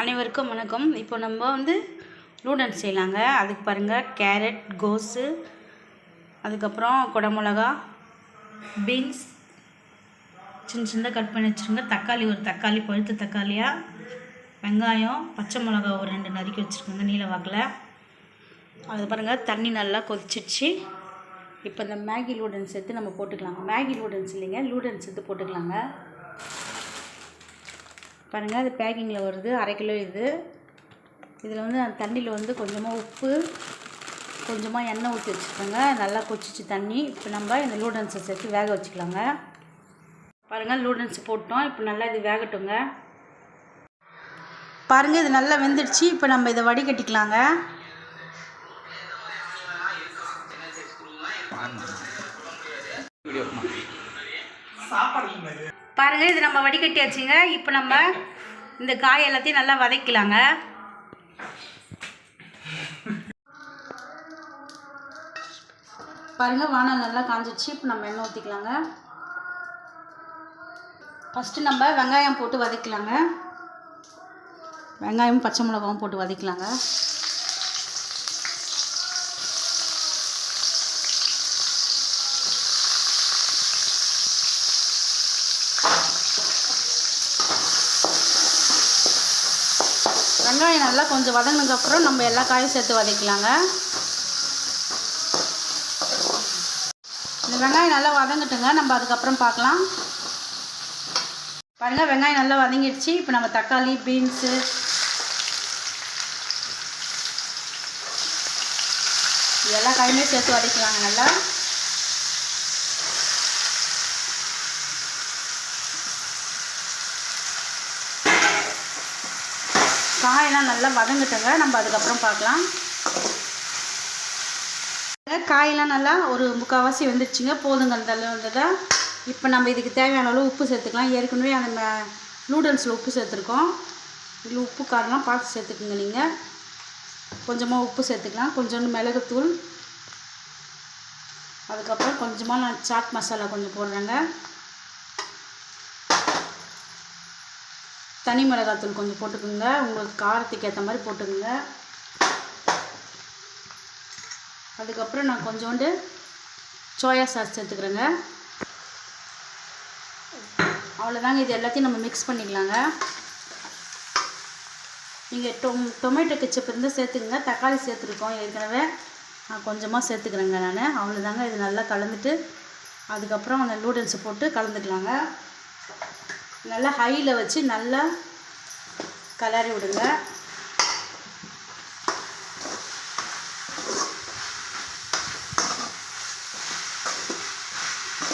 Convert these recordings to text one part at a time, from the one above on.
அனைவருக்கும் வணக்கம். இப்போ நம்ம வந்து நூடல்ஸ் செய்யலாங்க. அதுக்கு பாருங்கள் கேரட் கோஸு அதுக்கப்புறம் குடமிளகா பீன்ஸ் சின்ன சின்னதாக கட் பண்ணி வச்சுருங்க. தக்காளி ஒரு தக்காளி பழுத்த தக்காளியாக வெங்காயம் பச்சை மிளகா ஒரு ரெண்டு நறுக்கி வச்சுருக்கோங்க நீல வாக்கில். அது பாருங்கள் தண்ணி நல்லா கொதிச்சிடுச்சு. இப்போ இந்த மேகி லூடன்ஸ் எடுத்து நம்ம போட்டுக்கலாங்க. மேகி லூடன்ஸ் இல்லைங்க லூடன்ஸ் எடுத்து போட்டுக்கலாங்க. பாருங்கள் அது பேக்கிங்கில் வருது. அரை கிலோ இது. இதில் வந்து அந்த தண்ணியில் வந்து கொஞ்சமாக உப்பு கொஞ்சமாக எண்ணெய் ஊற்றி வச்சுக்கோங்க. நல்லா கொச்சிச்சு தண்ணி. இப்போ நம்ம இந்த லூடன்ஸை சேர்த்து வேக வச்சுக்கலாங்க. பாருங்கள் லூடன்ஸ் போட்டோம். இப்போ நல்லா இது வேகட்டுங்க. பாருங்கள் இது நல்லா வெந்துடுச்சு. இப்போ நம்ம இதை வடிகட்டிக்கலாங்க. பாருங்கள் இது நம்ம வடிகட்டியாச்சுங்க. இப்போ நம்ம இந்த காய் எல்லாத்தையும் நல்லா வதக்கலாங்க. பாருங்க வானல் நல்லா காஞ்சிடுச்சு இப்போ நம்ம எண்ணெய் ஊற்றிக்கலாங்க ஃபஸ்ட்டு நம்ம வெங்காயம் போட்டு வதக்கலாங்க. வெங்காயம் பச்சை மிளகாவும் போட்டு வதக்கலாங்க. வெங்காயம் நல்லா கொஞ்சம் வதங்கினதுக்கப்புறம் நம்ம எல்லா காயும் சேர்த்து வதக்கலாங்க இந்த வெங்காயம் நல்லா வதங்கட்டுங்க. நம்ம அதுக்கப்புறம் பார்க்கலாம். பாருங்கள் வெங்காயம் நல்லா வதங்கிடுச்சு. இப்போ நம்ம தக்காளி பீன்ஸு. எல்லா காயுமே சேர்த்து வதக்கலாங்க நல்லா. காயெல்லாம் நல்லா வதங்கட்டுங்க. நம்ம அதுக்கப்புறம் பார்க்கலாம். காயெல்லாம் நல்லா ஒரு முக்கால்வாசி வந்துடுச்சுங்க போதுங்க அந்த அளவு இப்போ நம்ம இதுக்கு தேவையான அளவு உப்பு சேர்த்துக்கலாம். ஏற்கனவே அந்த நூடுல்ஸில் உப்பு சேர்த்துருக்கோம். இதில் உப்பு காரெலாம் பார்த்து சேர்த்துக்குங்க நீங்கள் கொஞ்சமாக உப்பு சேர்த்துக்கலாம். கொஞ்சோண்டு மிளகுத்தூள். அதுக்கப்புறம் கொஞ்சமாக நான் சாட் மசாலா கொஞ்சம் போடுறேங்க. தனி மிளகாத்தூள் கொஞ்சம் போட்டுக்கோங்க. உங்களுக்கு காரத்துக்கு ஏற்ற மாதிரி போட்டுக்கோங்க. அதுக்கப்புறம் நான் கொஞ்சோண்டு சோயா சாஸ் சேர்த்துக்கிறேங்க. அவ்வளோதாங்க இது எல்லாத்தையும் நம்ம மிக்ஸ் பண்ணிக்கலாங்க. நீங்கள் டொம் டொமேட்டோ கிச்சப் இருந்தால் சேர்த்துக்குங்க. தக்காளி சேர்த்துருக்கோம். ஏற்கனவே நான் கொஞ்சமாக சேர்த்துக்கிறேங்க நான். அவ்வளோதாங்க இது நல்லா கலந்துட்டு அதுக்கப்புறம் அந்த நூடுல்ஸை போட்டு கலந்துக்கலாங்க. நல்லா ஹையில் வச்சு நல்லா கலரி விடுங்க.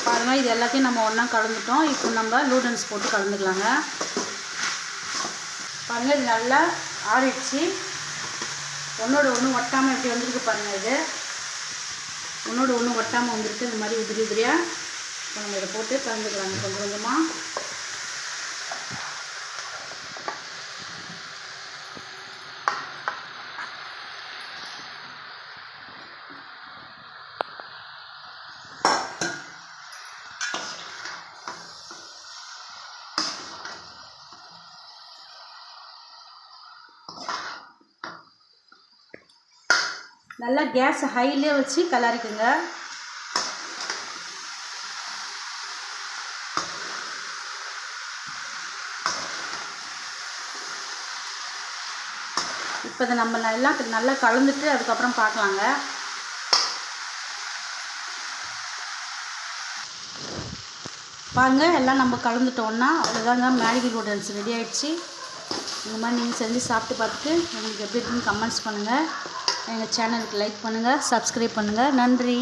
பாருங்கள் இது எல்லாத்தையும் நம்ம ஒன்றா கலந்துட்டோம். இப்போ நம்ம லூடன்ஸ் போட்டு கலந்துக்கலாங்க. பாருங்கள் இது நல்லா ஆறிடுச்சு. ஒன்றோட ஒன்று ஒட்டாமல் எப்படி வந்திருக்கு பாருங்கள் இது. ஒன்றோட ஒன்று ஒட்டாமல் வந்திருக்கு. இந்த மாதிரி உதிரி உதிரியாக இப்போ நம்ம இதை போட்டு கலந்துக்கலாங்க கொஞ்சம் கொஞ்சமாக நல்லா கேஸ் ஹைலே வச்சு கலரிக்குங்க. இப்போ இதை நம்ம எல்லாம் நல்லா கலந்துட்டு அதுக்கப்புறம் பார்க்கலாங்க பாருங்கள் எல்லாம் நம்ம கலந்துட்டோன்னா அவ்வளோதாங்க மேகி நூடுல்ஸ் ரெடி ஆகிடுச்சு இந்த மாதிரி நீங்கள் செஞ்சு சாப்பிட்டு பார்த்துட்டு உங்களுக்கு எப்படி இருக்குன்னு கமெண்ட்ஸ் பண்ணுங்கள் எங்கள் சேனலுக்கு லைக் பண்ணுங்கள் சப்ஸ்கிரைப் பண்ணுங்கள். நன்றி.